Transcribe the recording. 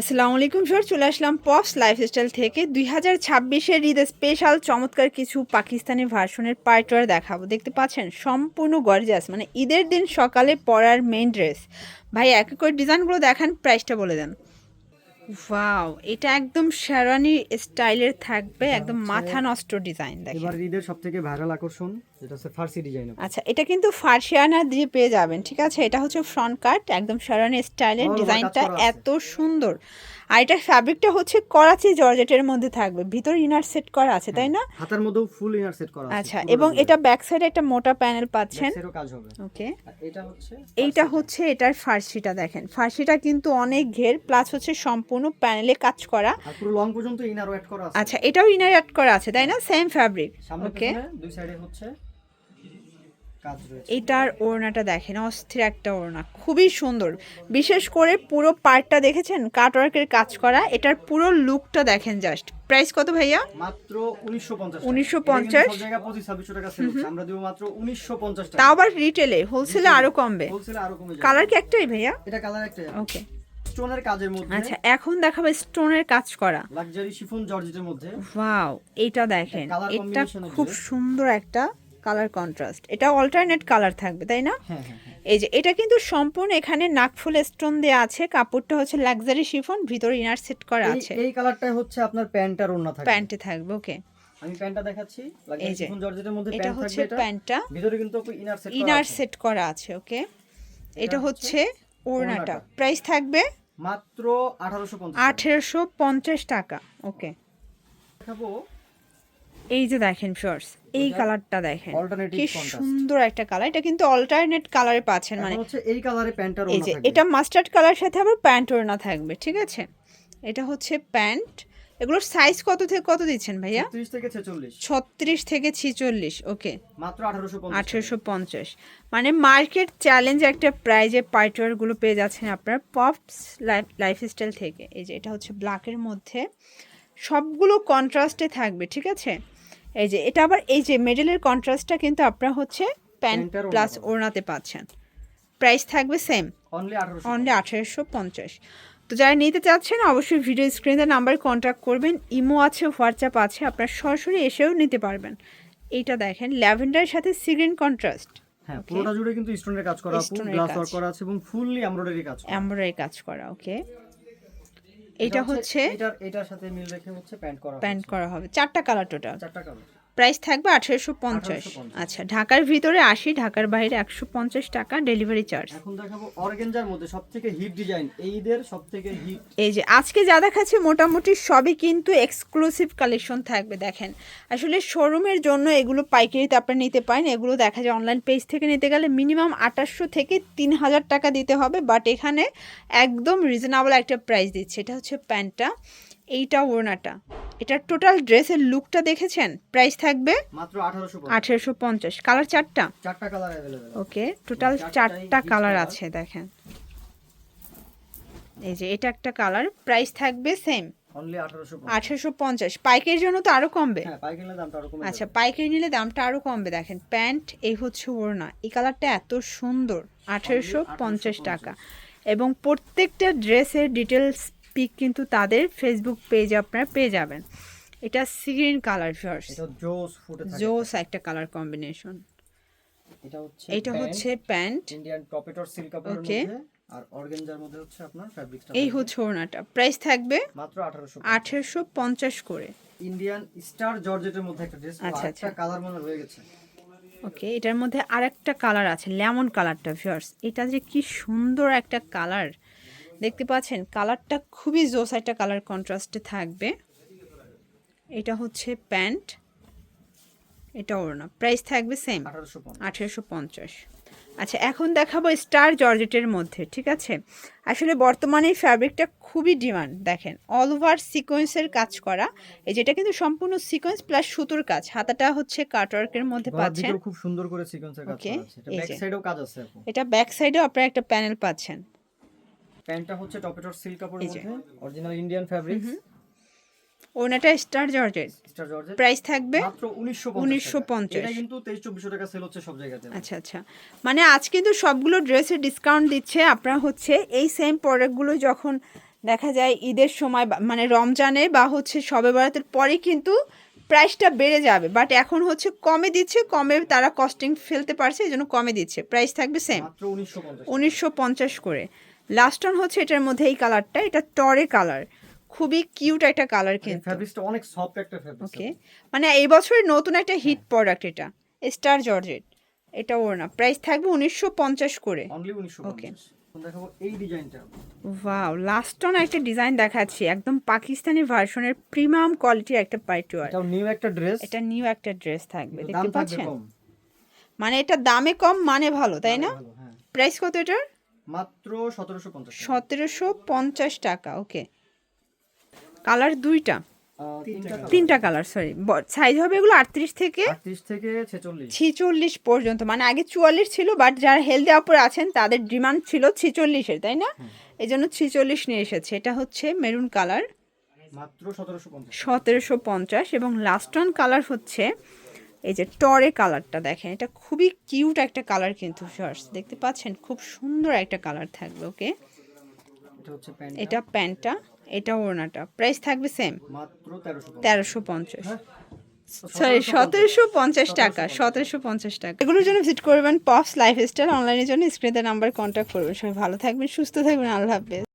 আসসালামু আলাইকুম স্যার চলে আসলাম পপস লাইফস্টাইল থেকে। দুই হাজার ছাব্বিশের ঈদের স্পেশাল চমৎকার কিছু পাকিস্তানি ভার্সনের পার্টওয়ার দেখাবো। দেখতে পাচ্ছেন সম্পূর্ণ গর্জাস মানে ঈদের দিন সকালে পরার মেইন ড্রেস ভাই এক এক করে ডিজাইনগুলো দেখান প্রাইসটা বলে দেন। ওয়াও এটা একদম শেরানি স্টাইলের থাকবে একদম মাথা নষ্ট ডিজাইন দেখেন। এবার ঈদের সব থেকে ভাইরাল আকর্ষণ যেটা হচ্ছে ফার্সি ডিজাইন আচ্ছা এটা কিন্তু ফার্সিয়ানা দিয়ে পেয়ে যাবেন ঠিক আছে? এটা হচ্ছে ফ্রন্ট কাট একদম শারানি স্টাইলের ডিজাইনটা। এত সুন্দর। আর এটা ফ্যাব্রিকটা হচ্ছে করাচি জর্জেটের মধ্যে থাকবে। ভিতর ইনার সেট করা আছে তাই না? হাতার মধ্যেও ফুল ইনার সেট করা আছে আচ্ছা এবং এটা ব্যাক সাইডে একটা মোটা প্যানেল পাচ্ছেন। কাজ হবে। ওকে এটা হচ্ছে এইটা হচ্ছে এটার ফার্সিটা দেখেন। ফার্সিটা কিন্তু অনেক ঘের প্লাস হচ্ছে সম্পূর্ণ প্যানেলে কাজ করা। আর পুরো লং পর্যন্ত ইনারও অ্যাড করা আছে। আচ্ছা এটাও ইনার অ্যাড করা আছে তাই না? সেম ফ্যাব্রিক ওকে দুই সাইডে হচ্ছে এটার ওড়নাটা দেখেন অস্থির একটা ওড়না খুবই সুন্দর। বিশেষ করে পুরো পার্টটা দেখেছেন কাটওয়ার্কের কাজ করা এটার পুরো লুকটা দেখেন জাস্ট। প্রাইস কত ভাইয়া? মাত্র 1950 টাকা। 1950 এটা কিন্তু সব 25 টাকা সেল হচ্ছে। আমরা দেব মাত্র 1950 টাকা। তাও আবার রিটেলে হোলসেলে আরও কমবে। হোলসেলে আরও কমে যাবে। কালার কি একটাই ভাইয়া? এটা কালার একটা ওকে স্টোনের কাজের মধ্যে। আচ্ছা এখন দেখাবো স্টোনের কাজ করা। লাক্সারি শিফন জর্জেটের মধ্যে। ওয়াও এটা দেখেন এটা খুব সুন্দর একটা কালার কন্ট্রাস্ট। এটা অল্টারনেট কালার থাকবে তাই না? হ্যাঁ হ্যাঁ হ্যাঁ। এই যে এটা কিন্তু সম্পূর্ণ এখানে নাকফুল স্টোন দেওয়া আছে কাপড়টা হচ্ছে লাক্সারি শিফন ভিতরে ইনার সেট করা আছে। এই কালারটাই হচ্ছে আপনার প্যান্টার ওন্না থাকবে। প্যান্টে থাকবে ওকে আমি প্যান্টটা দেখাচ্ছি এই লাক্সারি যে, শিফন জর্জেটের মধ্যে প্যান্ট হচ্ছে থাকবে এটা। প্যান্টটা। ভিতরে কিন্তু ইনার সেট ইনার সেট করা আছে ওকে এটা হচ্ছে ওড়নাটা। প্রাইস থাকবে মাত্র 1850 আঠেরোশো পঞ্চাশ টাকা ওকে দেখাবো এই যে দেখেন শর্টস এই কালারটা দেখেন। কি সুন্দর একটা কালার এটা কিন্তু অল্টারনেট কালারে পাচ্ছেন মানে হচ্ছে এই কালারে প্যান্টার এই যে এটা মাস্টার্ড কালার সাথে আবার প্যান্ট ওড়না থাকবে ঠিক আছে? এটা হচ্ছে প্যান্ট এগুলোর সাইজ কত থেকে কত দিচ্ছেন ভাইয়া? 30 থেকে 46 ছত্রিশ থেকে ছিচল্লিশ ওকে। মাত্র 1850 আঠেরোশো পঞ্চাশ। মানে মার্কেট চ্যালেঞ্জ একটা প্রাইজে পাইটারগুলো পেয়ে যাচ্ছেন আপনার পপস লাইফ লাইফস্টাইল থেকে। এই যে এটা হচ্ছে ব্ল্যাকের মধ্যে। সবগুলো কন্ট্রাস্টে থাকবে ঠিক আছে? এই যে এটা আবার এই যে মেডেলের কন্ট্রাস্টটা কিন্তু আপনারা হচ্ছে প্যান্ট প্লাস। ওড়নাতে পাচ্ছেন। প্রাইস থাকবে সেম অনলি 1800 অনলি পঞ্চাশ। তো যারা নিতে চাচ্ছেন অবশ্যই ভিডিও স্ক্রিনে নাম্বার কন্ট্যাক্ট করবেন। ইমো আছে হোয়াটসঅ্যাপ আছে আপনার সরাসরি এসেও নিতে পারবেন। এইটা দেখেন ল্যাভেন্ডারের সাথে সিগ্রিন কন্ট্রাস্ট হ্যাঁ পুরোটা জুড়ে কিন্তু স্টোনের কাজ করা গ্লাস ওয়ার্ক করা আছে এবং ফুললি এমব্রয়ডারি কাজ করা। এমব্রয়ডারি কাজ করা ওকে এটা হচ্ছে এটার এটার সাথে মিল রেখে হচ্ছে প্যান্ট করা প্যান্ট করা হবে। চারটা কালার টোটাল। চারটা কালার। প্রাইস থাকবে আঠারোশো পঞ্চাশ। আচ্ছা ঢাকার ভিতরে আশি ঢাকার বাইরে একশো পঞ্চাশ টাকা ডেলিভারি চার্জ। এখন দেখাবো অর্গানজার মধ্যে সবথেকে হিট ডিজাইন এই ঈদের সবথেকে হিট। এই যে আজকে যা দেখাচ্ছি মোটামুটি সবই কিন্তু এক্সক্লুসিভ কালেকশন থাকবে দেখেন। আসলে শোরুমের জন্য এগুলো পাইকারিতে আপনারা নিতে পারেন এগুলো দেখা যায় অনলাইন পেজ থেকে নিতে গেলে মিনিমাম আঠাশশো থেকে তিন হাজার টাকা দিতে হবে বাট এখানে একদম রিজনেবল একটা প্রাইস দিচ্ছে এটা হচ্ছে প্যান্টটা। এইটা ওড়নাটা এটার টোটাল ড্রেসের লুকটা দেখেছেন প্রাইস থাকবে মাত্র 1850 আঠেরোশো পঞ্চাশ কালার চারটা চারটা কালার अवेलेबल ওকে টোটাল চারটাই চারটা hit কালার colour। আছে দেখেন এই যে এটা একটা কালার প্রাইস থাকবে সেম অনলি 1850 আঠারোশো পঞ্চাশ পাইকারির জন্য তো আরো কমবে হ্যাঁ পাইকারি দামটা আরো কমে আচ্ছা পাইকারি নিলে দামটা আরো কমবে দেখেন প্যান্ট এই হচ্ছে ওড়না এই কালারটা এত সুন্দর আঠারোশো পঞ্চাশ টাকা এবং প্রত্যেকটা ড্রেসের ডিটেলস পিক কিন্তু তাদের ফেসবুক পেজে আপনারা পেয়ে যাবেন। এটা সিগ্রিন কালার ফার্স জোস জোস একটা কালার কম্বিনেশন এটা হচ্ছে প্যান্ট ইন্ডিয়ান টপেটর সিল্ক কাপড়ের মধ্যে। আর অর্গানজার মধ্যে হচ্ছে আপনার ফ্যাব্রিকটা এই হচ্ছে ওড়নাটা। প্রাইস থাকবে মাত্র 1800 আঠেরোশো পঞ্চাশ করে। ইন্ডিয়ান স্টার জর্জেটের মধ্যে একটা ড্রেস আচ্ছা, আচ্ছা। কালার মনে রয়ে গেছে। ওকে এটার মধ্যে আরেকটা কালার আছে লেমন কালারটা ভিউয়ার্স এটা যে কি সুন্দর একটা কালার দেখতে পাচ্ছেন কালারটা খুবই জোস একটা কালার কন্ট্রাস্টে থাকবে। এটা হচ্ছে প্যান্ট এটা ওড়না। প্রাইস থাকবে সেম 1850 আঠেরোশো পঞ্চাশ। আচ্ছা এখন দেখাবো স্টার জর্জেটের মধ্যে ঠিক আছে? আসলে বর্তমানে এই ফ্যাব্রিকটা খুবই ডিমান্ড দেখেন। অল ওভার সিকোয়েন্সের কাজ করা। এই যেটা কিন্তু সম্পূর্ণ সিকোয়েন্স প্লাস সুতোর কাজ। হাতাটা হচ্ছে কাটওয়ার্কের মধ্যে পাচ্ছেন। খুব সুন্দর করে সিকোয়েন্সের কাজ আছে। এটা এই ব্যাক সাইডেও কাজ আছে এটা ব্যাক সাইডেও আপনারা একটা প্যানেল পাচ্ছেন। প্যান্টটা হচ্ছে টপেটর সিল্ক কাপড়ের মধ্যে অরিজিনাল ইন্ডিয়ান ফ্যাব্রিক্স ওনাটা star georgette star georgette price থাকবে মাত্র 1950 1950 এটা কিন্তু 23 2400 টাকা সেল হচ্ছে সব জায়গাতে। আচ্ছা আচ্ছা। মানে আজ কিন্তু সবগুলো ড্রেসে ডিসকাউন্ট দিচ্ছে আপনারা হচ্ছে এই সেম প্রোডাক্টগুলো যখন দেখা যায় ঈদের সময় মানে রমজানে বা হচ্ছে শবে বরাতের পরে কিন্তু প্রাইসটা বেড়ে যাবে। বাট এখন হচ্ছে কমে দিচ্ছে কমে তারা কস্টিং ফেলতে পারছে এই জন্য কমে দিচ্ছে। প্রাইস থাকবে সেম উনিশশো পঞ্চাশ করে। লাস্ট অন হচ্ছে এটার মধ্যে এই কালারটা এটা টরে কালার খুবই কিউট একটা কালার কিন্তু। অনেক সফট একটা ফ্যাব্রিক ওকে মানে এই বছরের নতুন একটা হিট প্রোডাক্ট এটা স্টার জর্জেট এটা ওর না। প্রাইস থাকবে উনিশশো পঞ্চাশ করে। ডিজাইনটা ওয়াও লাস্ট অন একটা ডিজাইন দেখাচ্ছি। একদম পাকিস্তানি ভার্সনের প্রিমিয়াম কোয়ালিটির একটা পাইটুয়ার এটাও নিউ একটা ড্রেস এটা নিউ একটা ড্রেস থাকবে দাম দেখতে পাচ্ছেন? মানে এটা দামে কম মানে ভালো তাই না? হ্যাঁ। প্রাইস কত এটার? মাত্র সতেরোশো পঞ্চাশ সতেরোশো পঞ্চাশ টাকা ওকে। কালার দুইটা? তিনটা তিনটা কালার। সরি সাইজ হবে এগুলো আটত্রিশ থেকে থেকে ছেচল্লিশ। পর্যন্ত। মানে আগে চুয়াল্লিশ ছিল বাট যারা হেলদি অপর আছেন তাদের ডিমান্ড ছিল ছিচল্লিশের তাই না? এই জন্য ছিচল্লিশ নিয়ে এসেছে। এটা হচ্ছে মেরুন কালার সতেরোশো পঞ্চাশ। এবং লাস্ট ওয়ান কালার হচ্ছে এই যে টরে কালারটা দেখেন এটা খুবই কিউট একটা কালার কিন্তু শর্টস দেখতে পাচ্ছেন? খুব সুন্দর একটা কালার থাকবে ওকে? এটা প্যান্টটা। এটা ওড়নাটা। প্রাইস থাকবে সেম তেরোশো পঞ্চাশ। তেরোশো হ্যাঁ। সরি সতেরোশো পঞ্চাশ। টাকা সতেরোশো পঞ্চাশ টাকা। এগুলোর জন্য ভিজিট করবেন পপস লাইফস্টাইল অনলাইনের জন্য স্ক্রিনের নাম্বার কন্ট্যাক্ট করবেন। সবাই ভালো থাকবেন সুস্থ থাকবেন আল্লাহ হাফেজ।